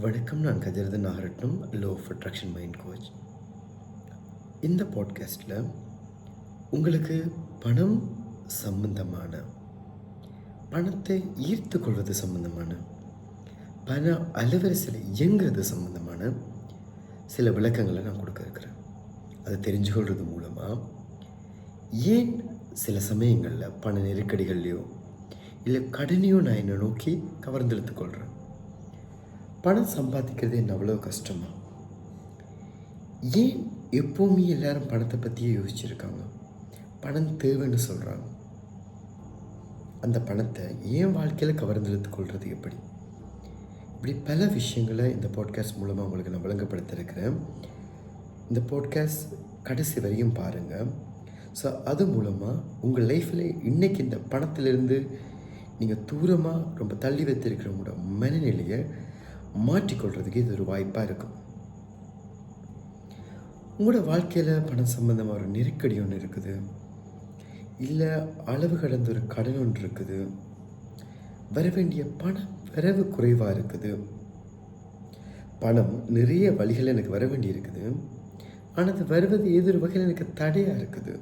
வணக்கம் நான் Gajarathan Nagaratnam law of attraction mind coach இந்த பாட்காஸ்ட்டில் உங்களுக்கு பணம் சம்பந்தமான பணத்தை ஈர்த்து கொள்வது சம்பந்தமான பண அலவரிசையில் இயங்குறது சம்பந்தமான சில விளக்கங்களை நான் கொடுக்க இருக்கிறேன். அதை தெரிஞ்சு கொள்வது மூலமாக ஏன் சில சமயங்களில் பண நெருக்கடிகள்லையோ இல்லை கடனையோ நான் என்னை நோக்கி கவர்ந்தெழுத்து கொள்கிறேன் பணம் சம்பாதிக்கிறது என்ன அவ்வளோ கஷ்டமா? ஏன் எப்போவுமே எல்லாரும் பணத்தை பற்றியே யோசிச்சுருக்காங்க? பணம் தேவைன்னு சொல்கிறாங்க அந்த பணத்தை ஏன் வாழ்க்கையில் கவர்ந்தெழுத்து கொள்வது எப்படி? இப்படி பல விஷயங்களை இந்த பாட்காஸ்ட் மூலமாக உங்களுக்கு நான் விளங்கப்படுத்திருக்கிறேன் இந்த பாட்காஸ்ட் கடைசி வரையும் பாருங்கள் ஸோ அது மூலமாக உங்கள் லைஃப்பில் இன்றைக்கி இந்த பணத்திலிருந்து நீங்கள் தூரமாக ரொம்ப தள்ளி வைத்திருக்கிறவங்களோட மனநிலையை மாற்றிக்கொள்கிறதுக்கு இது ஒரு வாய்ப்பாக இருக்கும் உங்களோட வாழ்க்கையில் பணம் சம்மந்தமாக ஒரு நெருக்கடி ஒன்று இருக்குது. இல்லை அளவு கடந்த ஒரு கடன் ஒன்று இருக்குது. வர வேண்டிய பணம் வரவு குறைவாக இருக்குது. பணம் நிறைய வழிகள் எனக்கு வர வேண்டி இருக்குது. ஆனால் அது வருவது ஏதோ ஒரு வகையில் எனக்கு தடையாக இருக்குது.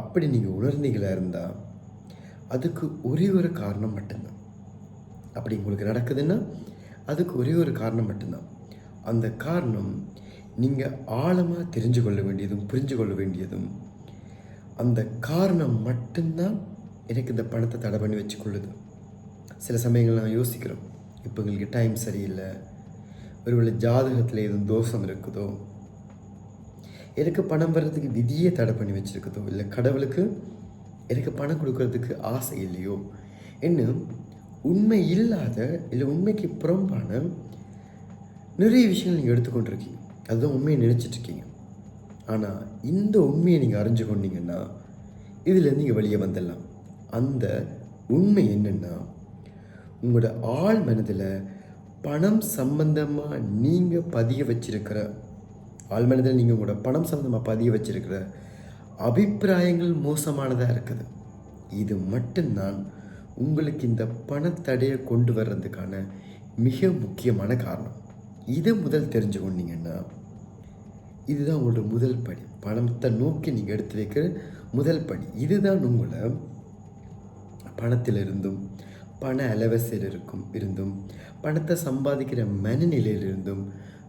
அப்படி நீங்கள் உணர்ந்தீங்களா இருந்தால் அதுக்கு ஒரே ஒரு காரணம் மட்டும்தான். அப்படி உங்களுக்கு நடக்குதுன்னா அதுக்கு ஒரே ஒரு காரணம் மட்டும்தான். அந்த காரணம் நீங்கள் ஆழமாக தெரிஞ்சு கொள்ள வேண்டியதும் புரிஞ்சு கொள்ள வேண்டியதும் அந்த காரணம் மட்டும்தான் எனக்கு இந்த பணத்தை தடை பண்ணி வச்சுக்கொள்ளுது. சில சமயங்கள் நான் யோசிக்கிறோம் இப்போ எங்களுக்கு டைம் சரியில்லை ஒருவேளை ஜாதகத்தில் எதுவும் தோஷம் இருக்குதோ? எனக்கு பணம் வர்றதுக்கு விதியே தடை பண்ணி வச்சுருக்குதோ? இல்லை கடவுளுக்கு எனக்கு பணம் கொடுக்கறதுக்கு ஆசை இல்லையோ? இன்னும் உண்மை இல்லாத இல்லை உண்மைக்கு புறம்பான நிறைய விஷயங்கள் நீங்கள் எடுத்துக்கொண்டிருக்கீங்க. அதுதான் உண்மையை நினச்சிட்ருக்கீங்க. ஆனால் இந்த உண்மையை நீங்கள் அறிஞ்சு கொண்டீங்கன்னா இதுலேருந்து நீங்கள் வெளியே வந்துடலாம். அந்த உண்மை என்னென்னா உங்களோட ஆள் மனதில் பணம் சம்பந்தமாக நீங்கள் பதிய வச்சிருக்கிற ஆள் மனதில் நீங்கள் உங்களோட பணம் சம்மந்தமாக பதிய வச்சிருக்கிற அபிப்பிராயங்கள் மோசமானதாக இருக்குது. இது மட்டும்தான் உங்களுக்கு இந்த பணத்தடையை கொண்டு வர்றதுக்கான மிக முக்கியமான காரணம். இதை முதல் தெரிஞ்சு கொண்டீங்கன்னா இதுதான் உங்களோட முதல் படி. பணத்தை நோக்கி நீங்கள் எடுத்து வைக்கிற முதல் படி. இதுதான் உங்களை பணத்திலிருந்தும் பண அலவசையில் இருக்கும் இருந்தும் பணத்தை சம்பாதிக்கிற மனநிலையிலிருந்தும்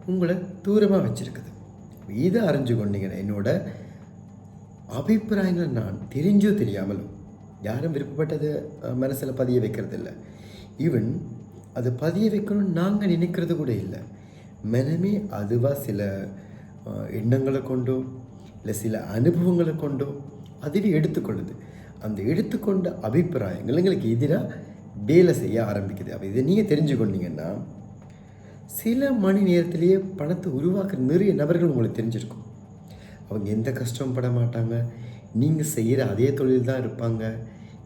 உங்களை தூரமாக வச்சுருக்குது. இதை அறிஞ்சு கொண்டீங்கன்னா என்னோட அபிப்பிராயங்களை நான் தெரிஞ்சோ தெரியாமலும் யாரும் விருப்பப்பட்டதை மனசில் பதிய வைக்கிறதில்ல. ஈவன் அது பதிய வைக்கணும்னு நாங்கள் நினைக்கிறது கூட இல்லை. மனமே அதுவாக சில எண்ணங்களை கொண்டோ இல்லை சில அனுபவங்களை கொண்டோ அதுவே எடுத்துக்கொள்ளுது. அந்த எடுத்துக்கொண்ட அபிப்பிராயங்கள் எங்களுக்கு எதிராக வேலை செய்ய ஆரம்பிக்குது. அப்போ இதை நீங்கள் தெரிஞ்சுக்கொண்டீங்கன்னா சில மணி நேரத்திலேயே பணத்தை உருவாக்குற நிறைய நபர்கள் உங்களுக்கு தெரிஞ்சிருக்கும். அவங்க எந்த கஷ்டமும் பட மாட்டாங்க. நீங்கள் செய்கிற அதே தொழில் தான் இருப்பாங்க.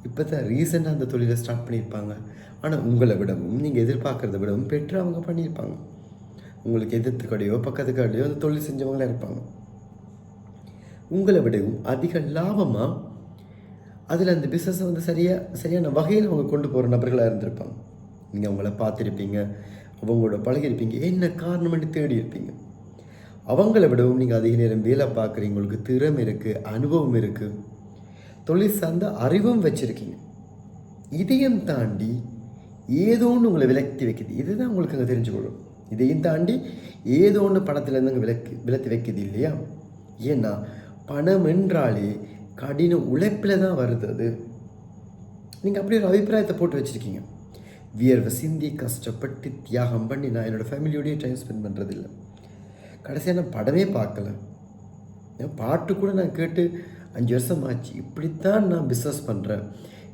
இப்போ தான் ரீசெண்டாக அந்த தொழிலை ஸ்டார்ட் பண்ணியிருப்பாங்க. ஆனால் உங்களை விடவும் நீங்கள் எதிர்பார்க்குறத விடவும் பெற்று அவங்க பண்ணியிருப்பாங்க. உங்களுக்கு எதிர்த்து கடையோ பக்கத்து கடையோ அந்த தொழில் செஞ்சவங்களாக இருப்பாங்க. உங்களை விடவும் அதிக லாபமாக அதில் அந்த பிஸ்னஸை வந்து சரியாக சரியான வகையில் அவங்க கொண்டு போகிற நபர்களாக இருந்திருப்பாங்க. நீங்கள் அவங்கள பார்த்துருப்பீங்க. அவங்களோட பழகிருப்பீங்க என்ன காரணம்னு தேடி இருப்பீங்க. அவங்கள விடவும் நீங்கள் அதிக நேரம் வேலை பார்க்குறீங்க. உங்களுக்கு திறம் இருக்குது அனுபவம் இருக்குது தொழில் சார்ந்த அறிவும் வச்சுருக்கீங்க. இதையும் தாண்டி ஏதோ ஒன்று உங்களை விலக்கி வைக்குது. இதுதான் உங்களுக்கு அங்கே தெரிஞ்சுக்கொள்ளும். இதையும் தாண்டி ஏதோ ஒன்று பணத்துலேருந்து அங்கே விலக்கு விலத்தி வைக்குது இல்லையா? ஏன்னா பணம் என்றாலே கடின உழைப்பில் தான் வருது அது. நீங்கள் அப்படி ஒரு அபிப்பிராயத்தை போட்டு வச்சுருக்கீங்க. வியர்வை சிந்தி கஷ்டப்பட்டு தியாகம் பண்ணி நான் என்னோடய ஃபேமிலியோடய டைம் ஸ்பெண்ட் பண்ணுறதில்ல கடைசியாக நான் படமே பார்க்கல. பாட்டு கூட நான் கேட்டு அஞ்சு வருஷம் ஆச்சு. இப்படித்தான் நான் பிஸ்னஸ் பண்ணுறேன்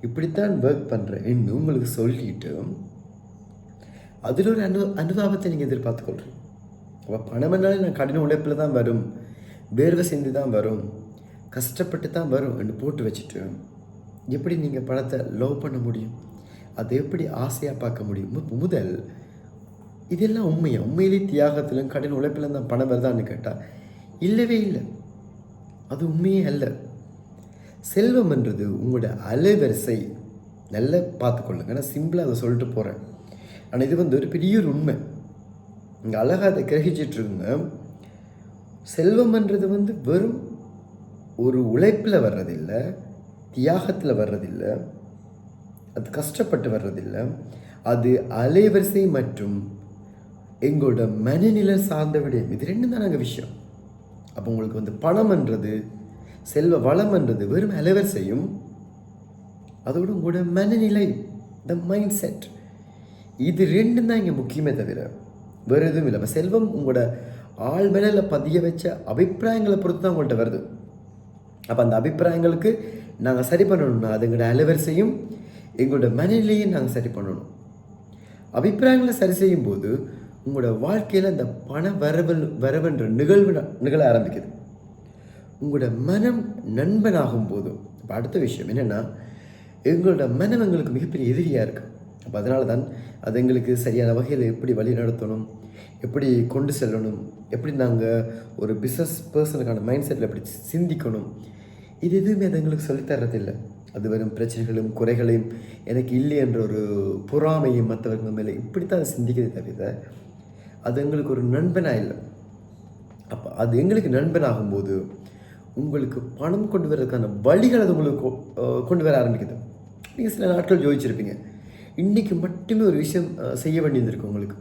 இப்படித்தான் ஒர்க் பண்ணுறேன் என்று உங்களுக்கு சொல்லிட்டு அதில் ஒரு அனு அனுதாபத்தை நீங்கள் எதிர்பார்த்துக்கொள்கிறீங்க அப்போ பணம் என்னாலே நான் கடின உழைப்பில் தான் வரும். வேர்வை சிந்தி தான் வரும். கஷ்டப்பட்டு தான் வரும் என்று போட்டு வச்சுட்டு எப்படி நீங்கள் பணத்தை லவ் பண்ண முடியும்? அதை எப்படி ஆசையாக பார்க்க முடியும்? முதல் இதெல்லாம் உண்மையா? உண்மையிலே தியாகத்திலும் கடின உழைப்பிலும் தான் பணம் வருதான்னு கேட்டால் இல்லவே இல்லை. அது உண்மையே அல்ல. செல்வம் என்றது உங்களோட அலைவரிசை. நல்லா பார்த்துக்கொள்ளுங்க. நான் சிம்பிளாக அதை சொல்லிட்டு போகிறேன் ஆனால் இது வந்து ஒரு பெரிய ஒரு உண்மை. இங்கே அழகாக அதை கிரகிச்சிட்டு இருக்குங்க செல்வம்ன்றது வந்து வெறும் ஒரு உழைப்பில் வர்றதில்லை தியாகத்தில் வர்றதில்லை அது கஷ்டப்பட்டு வர்றதில்லை. அது அலைவரிசை மற்றும் எங்களோட மனநிலை சார்ந்த விடயம். இது ரெண்டும் தான் நாங்கள் விஷயம். அப்போ உங்களுக்கு வந்து பணம்ன்றது செல்வ வளம்ன்றது வெறும் அலைவரிசையும் அதோட உங்களோட மனநிலை த மைண்ட் செட் இது ரெண்டும் தான் இங்கே முக்கியமே தவிர வேறு எதுவும் இல்லை. இப்போ செல்வம் உங்களோட ஆள் மேலில் பதிய வச்ச அபிப்பிராயங்களை பொறுத்து தான் உங்கள்கிட்ட வருது. அப்போ அந்த அபிப்பிராயங்களுக்கு நாங்கள் சரி பண்ணணும்னா அது எங்களோட அலைவரிசையும் எங்களோட மனநிலையும் நாங்கள் சரி பண்ணணும். அபிப்பிராயங்களை சரி செய்யும் போது உங்களோட வாழ்க்கையில் அந்த பண வரவு வரவுன்ற நிகழ்வு ந- நிகழ ஆரம்பிக்குது. உங்களோட மனம் நண்பனாகும் போதும் இப்போ அடுத்த விஷயம் என்னென்னா எங்களோட மனம் எங்களுக்கு மிகப்பெரிய எதிரியாக இருக்குது அப்போ அதனால தான் அது எங்களுக்கு சரியான வகையில் எப்படி வழி நடத்தணும் எப்படி கொண்டு செல்லணும் எப்படி நாங்கள் ஒரு பிஸ்னஸ் பர்சனுக்கான மைண்ட் செட்டில் எப்படி சிந்திக்கணும் இது எதுவுமே அது எங்களுக்கு சொல்லித்தரதில்லை அது வெறும் பிரச்சனைகளும் குறைகளையும் எனக்கு இல்லை என்ற ஒரு பொறாமையும் மற்றவர்கள் மேலே இப்படித்தான் தான் சிந்திக்கிறதே தவிர அது எங்களுக்கு ஒரு நண்பனாக இல்லை. அப்போ அது எங்களுக்கு நண்பனாகும்போது உங்களுக்கு பணம் கொண்டு வர்றதுக்கான வழிகள் அது உங்களுக்கு கொ- கொண்டு வர ஆரம்பிக்குது. நீங்கள் சில நாட்கள் ஜோதிச்சிருப்பீங்க இன்றைக்கி மட்டுமே ஒரு விஷயம் செய்ய வேண்டியிருந்திருக்கு உங்களுக்கு.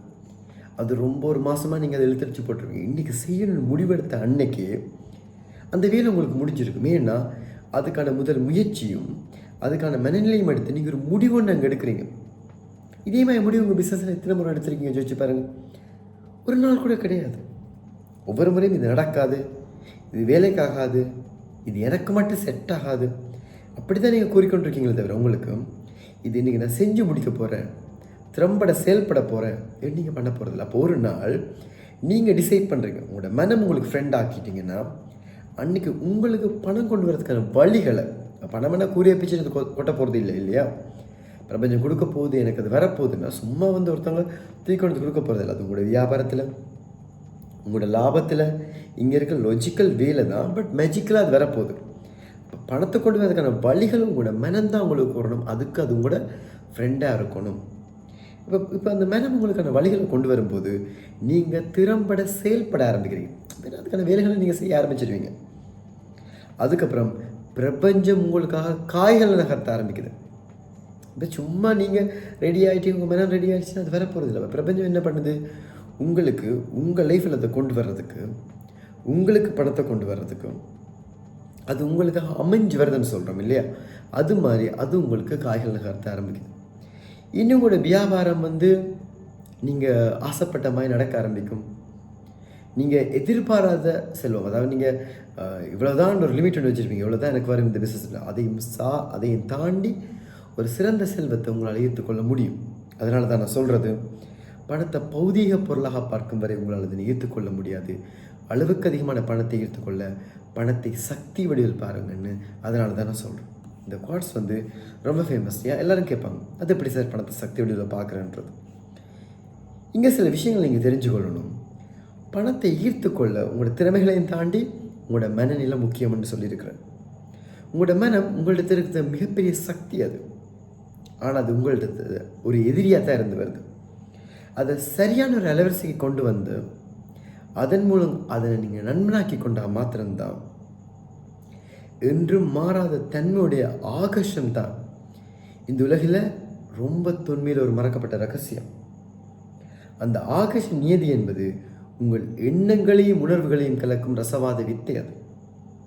அது ரொம்ப ஒரு மாதமாக நீங்கள் அதை இழுத்தடிச்சு போட்டிருக்கீங்க. இன்றைக்கி செய்யணும்னு முடிவெடுத்த அன்னைக்கு அந்த வேலை உங்களுக்கு முடிஞ்சிருக்கும். ஏன்னா அதுக்கான முதல் முயற்சியும் அதுக்கான மனநிலையும் எடுத்து நீங்கள் ஒரு முடிவு ஒன்று அங்கே எடுக்கிறீங்க. இதே மாதிரி முடிவு உங்கள் பிஸ்னஸில் எத்தனை முறை எடுத்திருக்கீங்க? ஜோதிச்சு பாருங்கள் ஒரு நாள் கூட கிடையாது. ஒவ்வொரு முறையும் இது நடக்காது. இது வேலைக்காகாது. இது எனக்கு மட்டும் செட் ஆகாது. அப்படி தான் நீங்கள் கூறிக்கொண்டிருக்கீங்களே தவிர உங்களுக்கு இது இன்றைக்கி நான் செஞ்சு முடிக்க போகிறேன் திறம்பட செயல்பட போகிறேன் நீங்கள் பண்ண போகிறதில்ல அப்போ ஒரு நாள் நீங்கள் டிசைட் பண்ணுறீங்க உங்களோட மனம் உங்களுக்கு ஃப்ரெண்ட் ஆக்கிட்டீங்கன்னா அன்றைக்கி உங்களுக்கு பணம் கொண்டு வரதுக்கான வழிகளை பணம் என்ன கூறிய பிச்சு கொ- கொட்ட போகிறது இல்லை இல்லையா? பிரபஞ்சம் கொடுக்க போகுது எனக்கு அது வரப்போகுதுன்னா சும்மா வந்து ஒருத்தவங்க தூக்கி கொண்டு வந்து கொடுக்க போகிறதில்ல அது உங்களுடைய வியாபாரத்தில் உங்களோட லாபத்தில் இங்கே இருக்க லொஜிக்கல் வேலை தான் பட் மெஜிக்கலாக அது வரப்போகுது. பணத்தை கொண்டு வரதுக்கான வழிகளும் கூட மனந்தான் உங்களுக்கு வரணும் அதுக்கு அது உங்களோட ஃப்ரெண்டாக இருக்கணும். இப்போ இப்போ அந்த மனம் உங்களுக்கான வழிகளை கொண்டு வரும்போது நீங்கள் திறம்பட செயல்பட ஆரம்பிக்கிறீங்க. அதுக்கான வேலைகளை நீங்கள் செய்ய ஆரம்பிச்சிடுவீங்க அதுக்கப்புறம் பிரபஞ்சம் உங்களுக்காக காய்களை நகர்த்த ஆரம்பிக்குது. இப்போ சும்மா நீங்கள் ரெடி ஆகிட்டு உங்கள் மனம் ரெடி ஆகிடுச்சுன்னா அது வர போகிறது இல்லை பிரபஞ்சம் என்ன பண்ணுது? உங்களுக்கு உங்கள் லைஃப்பில் அதை கொண்டு வர்றதுக்கு உங்களுக்கு பணத்தை கொண்டு வர்றதுக்கும் அது உங்களுக்காக அமைஞ்சு வருதுன்னு சொல்கிறோம் இல்லையா? அது மாதிரி அது உங்களுக்கு காய்கள் நகர்த்த ஆரம்பிக்குது. இன்னும் கூட வியாபாரம் வந்து நீங்கள் ஆசைப்பட்ட மாதிரி நடக்க ஆரம்பிக்கும். நீங்கள் எதிர்பாராத செல்வம் அதாவது நீங்கள் இவ்வளோதான் ஒரு லிமிட் ஒன்று வச்சுருப்பீங்க இவ்வளோ தான் எனக்கு வரும் இந்த பிஸ்னஸில் அதையும் சா அதையும் தாண்டி ஒரு சிறந்த செல்வத்தை உங்களால் ஈர்த்துக்கொள்ள முடியும். அதனால தான் நான் சொல்கிறது பணத்தை பௌதீக பொருளாக பார்க்கும் வரை உங்களால் அதை ஈர்த்துக்கொள்ள முடியாது. அளவுக்கு அதிகமான பணத்தை ஈர்த்துக்கொள்ள பணத்தை சக்தி வடிவில் பாருங்கன்னு அதனால தான் நான் சொல்கிறேன் இந்த குவாட்ஸ் வந்து ரொம்ப ஃபேமஸ் ஏன் எல்லோரும் கேட்பாங்க. அது எப்படி சார் பணத்தை சக்தி வடிவில் பார்க்குறேன்றது? இங்கே சில விஷயங்கள் நீங்கள் தெரிஞ்சுக்கொள்ளணும். பணத்தை ஈர்த்துக்கொள்ள உங்களோட திறமைகளையும் தாண்டி உங்களோட மனநிலை முக்கியம்னு சொல்லியிருக்கிறேன். உங்களோட மனம் உங்கள்கிட்ட இருக்கிற மிகப்பெரிய சக்தி அது. ஆனால் அது உங்கள்கிட்ட ஒரு எதிரியாக தான் இருந்து வருது. அதை சரியான ஒரு அலைவரிசைக்கு கொண்டு வந்து அதன் மூலம் அதை நீங்கள் நண்பனாக்கி கொண்டா மாத்திரம்தான். என்றும் மாறாத தன்மையுடைய ஆகர்ஷம் தான் இந்த உலகில் ரொம்ப தொன்மையில் ஒரு மறக்கப்பட்ட ரகசியம். அந்த ஆகர்ஷ நியதி என்பது உங்கள் எண்ணங்களையும் உணர்வுகளையும் கலக்கும் ரசவாத வித்தை அது.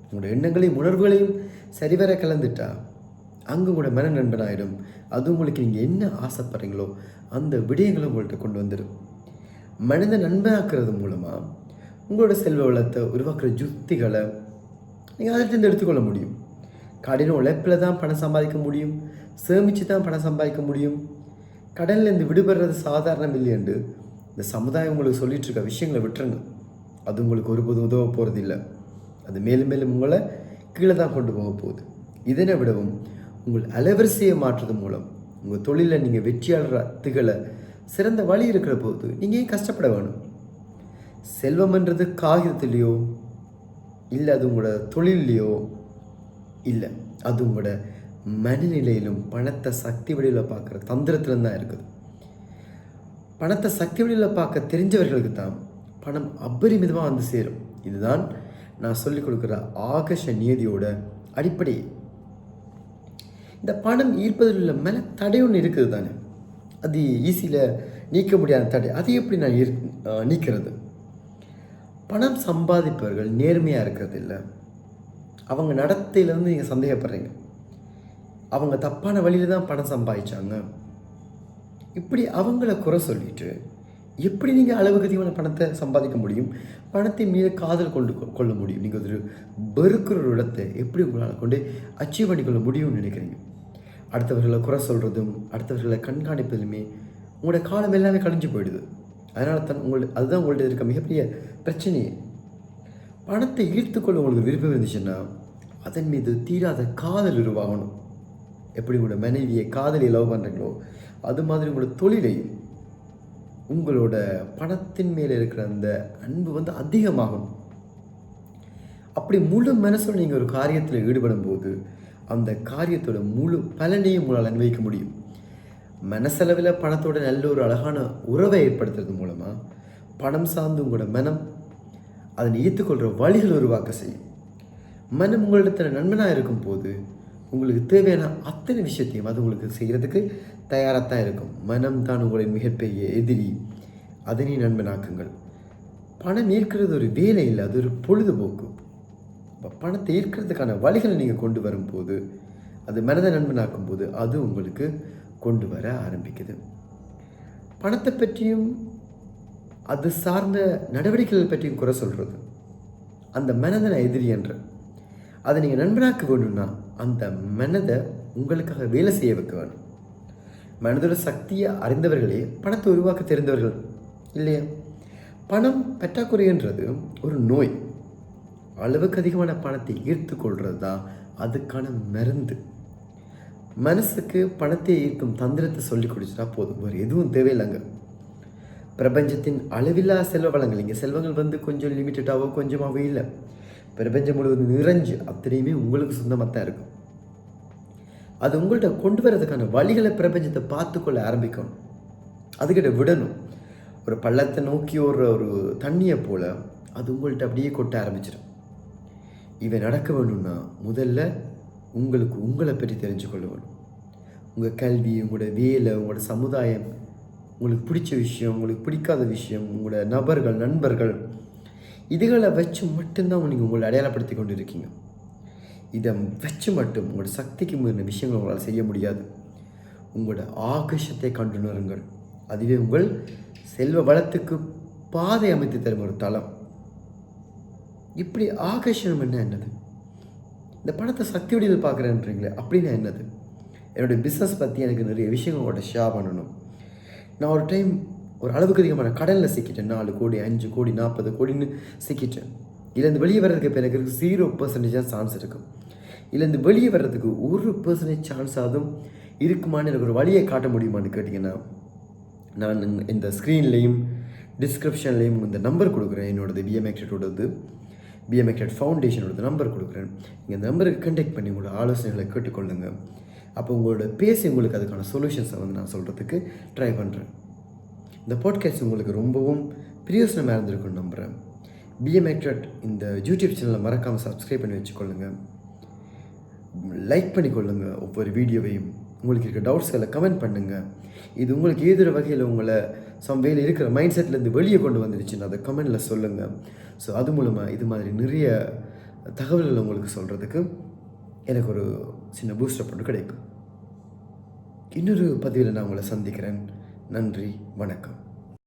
உங்களோட எண்ணங்களையும் உணர்வுகளையும் சரிவர கலந்துட்டா அங்கே உங்களோட மன நண்பனாயிடும் அது உங்களுக்கு நீங்கள் என்ன ஆசைப்படுறீங்களோ அந்த விடயங்களை உங்கள்கிட்ட கொண்டு வந்துடும் மனித நண்பனாக்குறது மூலமாக உங்களோட செல்வ வளத்தை உருவாக்குற யுக்திகளை நீங்கள் அதிலிருந்து எடுத்துக்கொள்ள முடியும். கடின உழைப்பில் தான் பணம் சம்பாதிக்க முடியும். சேமித்து தான் பணம் சம்பாதிக்க முடியும். கடன்லேருந்து விடுபடுறது சாதாரணம் இல்லையண்டு இந்த சமுதாயம் உங்களுக்கு சொல்லிகிட்டு இருக்க விஷயங்களை விட்டுருங்க. அது உங்களுக்கு ஒருபோதும் உதவ போகிறது இல்லை அது மேலும் மேலும் உங்களை கீழே தான் கொண்டு போக போகுது. இதனை விடவும் உங்கள் அலைவரிசையை மாற்றுறது மூலம் உங்கள் தொழிலில் நீங்கள் வெற்றியாளர் திகழ சிறந்த வழி இருக்கிற போது நீங்கள் ஏன் கஷ்டப்பட வேணும்? செல்வம்ன்றது காகிதத்துலேயோ இல்லை அது உங்களோட தொழிலையோ இல்லை. அது உங்களோட மனநிலையிலும் பணத்தை சக்தி வடிவில் பார்க்குற தந்திரத்திலும் தான் இருக்குது. பணத்தை சக்தி வழியில் பார்க்க தெரிஞ்சவர்களுக்கு தான் பணம் அபரிமிதமாக வந்து சேரும். இதுதான் நான் சொல்லிக் கொடுக்குற ஆகர்ஷ நியதியோட அடிப்படை இந்த பணம் ஈர்ப்பதில் உள்ள மேலே தடை ஒன்று இருக்குது தானே? அது ஈஸியில் நீக்க முடியாத தடை. அது எப்படி நான் ஈர் நீக்கிறது? பணம் சம்பாதிப்பவர்கள் நேர்மையாக இருக்கிறது இல்லை. அவங்க நடத்தையிலேருந்து நீங்கள் சந்தேகப்படுறீங்க. அவங்க தப்பான வழியில் தான் பணம் சம்பாதிச்சாங்க. இப்படி அவங்கள குறை சொல்லிட்டு எப்படி நீங்கள் அளவுக்கு அதிகமான பணத்தை சம்பாதிக்க முடியும்? பணத்தை மீது காதல் கொண்டு கொள்ள முடியும். நீங்கள் ஒரு வெறுக்கிற இடத்தை எப்படி உங்களால் கொண்டு அச்சீவ் பண்ணிக்கொள்ள முடியும்னு நினைக்கிறீங்க? அடுத்தவர்களை குறை சொல்கிறதும் அடுத்தவர்களை கண்காணிப்பதுமே உங்களோட காலம் எல்லாமே கழிஞ்சு போயிடுது. அதனால தான் உங்கள்ட்ட அதுதான் உங்கள்ட்ட இருக்க மிகப்பெரிய பிரச்சனையே. பணத்தை ஈர்த்துக்கொள்ள உங்களுக்கு விருப்பம் இருந்துச்சுன்னா அதன் மீது தீராத காதல் உருவாகணும். எப்படி உங்களோட மனைவியை காதலி லவ் பண்ணுறீங்களோ அது மாதிரி உங்களோட தொழிலையும் உங்களோட பணத்தின் மேலே இருக்கிற அந்த அன்பு வந்து அதிகமாகணும் அப்படி முழு மனசு நீங்கள் ஒரு காரியத்தில் ஈடுபடும் போது அந்த காரியத்தோட முழு பலனையும் உங்களால் அனுபவிக்க முடியும். மனசளவில் பணத்தோட நல்ல ஒரு அழகான உறவை ஏற்படுத்துறது மூலமாக பணம் சார்ந்து உங்களோட மனம் அதனை ஏற்றுக்கொள்கிற வழிகள் உருவாக்க செய்யும். மனம் உங்களிடத்தில் நண்பனாக இருக்கும் போது உங்களுக்கு தேவையான அத்தனை விஷயத்தையும் அது உங்களுக்கு செய்கிறதுக்கு தயாராக தான் இருக்கும். மனம் தான் உங்களின் மிகப்பெரிய எதிரி. அதனை நண்பனாக்குங்கள். பணம் ஈர்க்கிறது ஒரு வேலை இல்லை அது ஒரு பொழுதுபோக்கு. இப்போ பணத்தை ஈர்க்கிறதுக்கான வழிகளை நீங்கள் கொண்டு வரும்போது அது மனதை நண்பனாக்கும் போது அது உங்களுக்கு கொண்டு வர ஆரம்பிக்குது. பணத்தை பற்றியும் அது சார்ந்த நடவடிக்கைகள் பற்றியும் குறை சொல்கிறது அந்த மனதை எதிரி என்ற. அதை நீங்கள் நண்பனாக்க வேணும்னா அந்த மனதை உங்களுக்காக வேலை செய்ய வைக்க வேணும். மனதோட சக்தியை அறிந்தவர்களே பணத்தை உருவாக்க தெரிந்தவர்கள் இல்லையா? பணம் பற்றாக்குறைன்றது ஒரு நோய். அளவுக்கு அதிகமான பணத்தை ஈர்த்து கொள்வது தான் அதுக்கான மருந்து. மனசுக்கு பணத்தை ஈர்க்கும் தந்திரத்தை சொல்லி கொடுத்துட்டா போதும். வேறு எதுவும் தேவையில்லைங்க. பிரபஞ்சத்தின் அளவில்லா செல்வ வளங்கள் இங்கே செல்வங்கள் வந்து கொஞ்சம் லிமிட்டடாகவோ கொஞ்சமாகவோ இல்லை. பிரபஞ்சம் முழுவதும் நிறைஞ்சு அத்தனையுமே உங்களுக்கு சொந்தமாக தான் இருக்கும் அது உங்கள்கிட்ட கொண்டு வரதுக்கான வழிகளை பிரபஞ்சத்தை பார்த்துக்கொள்ள ஆரம்பிக்கணும் அதுக்கிட்ட விடணும். ஒரு பள்ளத்தை நோக்கி ஓடுற ஒரு தண்ணியை போல் அது உங்கள்கிட்ட அப்படியே கொட்ட ஆரம்பிச்சிடும். இவை நடக்க வேணும்னா முதல்ல உங்களுக்கு உங்களை பற்றி தெரிஞ்சுக்கொள்ள வேணும். உங்கள் கல்வி உங்களோட வேலை உங்களோட சமுதாயம் உங்களுக்கு பிடிச்ச விஷயம் உங்களுக்கு பிடிக்காத விஷயம் உங்களோட நபர்கள் நண்பர்கள் இதுகளை வச்சு மட்டும்தான் நீங்கள் உங்களை அடையாளப்படுத்தி கொண்டு இருக்கீங்க இதை வச்சு மட்டும் உங்களோட சக்திக்கு மீறின விஷயங்கள் உங்களால் செய்ய முடியாது. உங்களோட ஆகர்ஷத்தை கண்டுணருங்கள் அதுவே உங்கள் செல்வ வளத்துக்கு பாதை அமைத்து தரும் ஒரு தளம். இப்படி ஆகர்ஷணம் என்ன என்னது? இந்த படத்தை சக்தி வடிவில் பார்க்குறேன்றீங்களே அப்படின்னா என்னது? என்னுடைய பிஸ்னஸ் பற்றி எனக்கு நிறைய விஷயங்கள் உங்கள்கிட்ட ஷேர் பண்ணணும். நான் ஒரு டைம் ஒரு அளவுக்கு அதிகமான கடனில் சிக்கிட்டேன் நாலு கோடி அஞ்சு கோடி நாற்பது கோடின்னு சிக்கிட்டேன். இதுலேருந்து வெளியே வர்றதுக்கு இப்போ எனக்கு ஜீரோ பர்சன்டேஜாக சான்ஸ் இருக்கும் இதுலேருந்து வெளியே வர்றதுக்கு ஒரு பர்சன்டேஜ் சான்ஸ் ஆகும் இருக்குமான்னு எனக்கு ஒரு வழியை காட்ட முடியுமான்னு கேட்டிங்கன்னா நான் இந்த ஸ்க்ரீன்லேயும் டிஸ்கிரிப்ஷன்லேயும் இந்த நம்பர் கொடுக்குறேன். என்னோடது பிஎம்எக்டோடது பிஎம்எக்டட் ஃபவுண்டேஷனோட நம்பர் கொடுக்குறேன். நீங்கள் இந்த நம்பருக்கு கண்டெக்ட் பண்ணி உங்களோட ஆலோசனைகளை கேட்டுக்கொள்ளுங்க. அப்போ உங்களோட பேசி உங்களுக்கு அதுக்கான சொல்யூஷன்ஸை வந்து நான் சொல்கிறதுக்கு ட்ரை பண்ணுறேன் இந்த பாட்காஸ்ட் உங்களுக்கு ரொம்பவும் பிரியோசனமாக இருந்திருக்குன்னு நம்புகிறேன் பிஎம்எக்டட் இந்த யூடியூப் சேனலை மறக்காமல் சப்ஸ்கிரைப் பண்ணி வச்சுக்கொள்ளுங்க. லைக் பண்ணிக்கொள்ளுங்க ஒவ்வொரு வீடியோவையும் உங்களுக்கு இருக்க டவுட்ஸ்களை கமெண்ட் பண்ணுங்கள் இது உங்களுக்கு ஏதொரு வகையில் உங்களை சம் வேலை இருக்கிற மைண்ட் செட்லேருந்து வெளியே கொண்டு வந்துடுச்சுன்னு அதை கமெண்டில் சொல்லுங்கள் ஸோ அது மூலமாக இது மாதிரி நிறைய தகவல்கள் உங்களுக்கு சொல்கிறதுக்கு எனக்கு ஒரு சின்ன பூஸ்டப் ஒன்று கிடைக்கும். இன்னொரு பதிவில் நான் உங்களை சந்திக்கிறேன். நன்றி. வணக்கம்.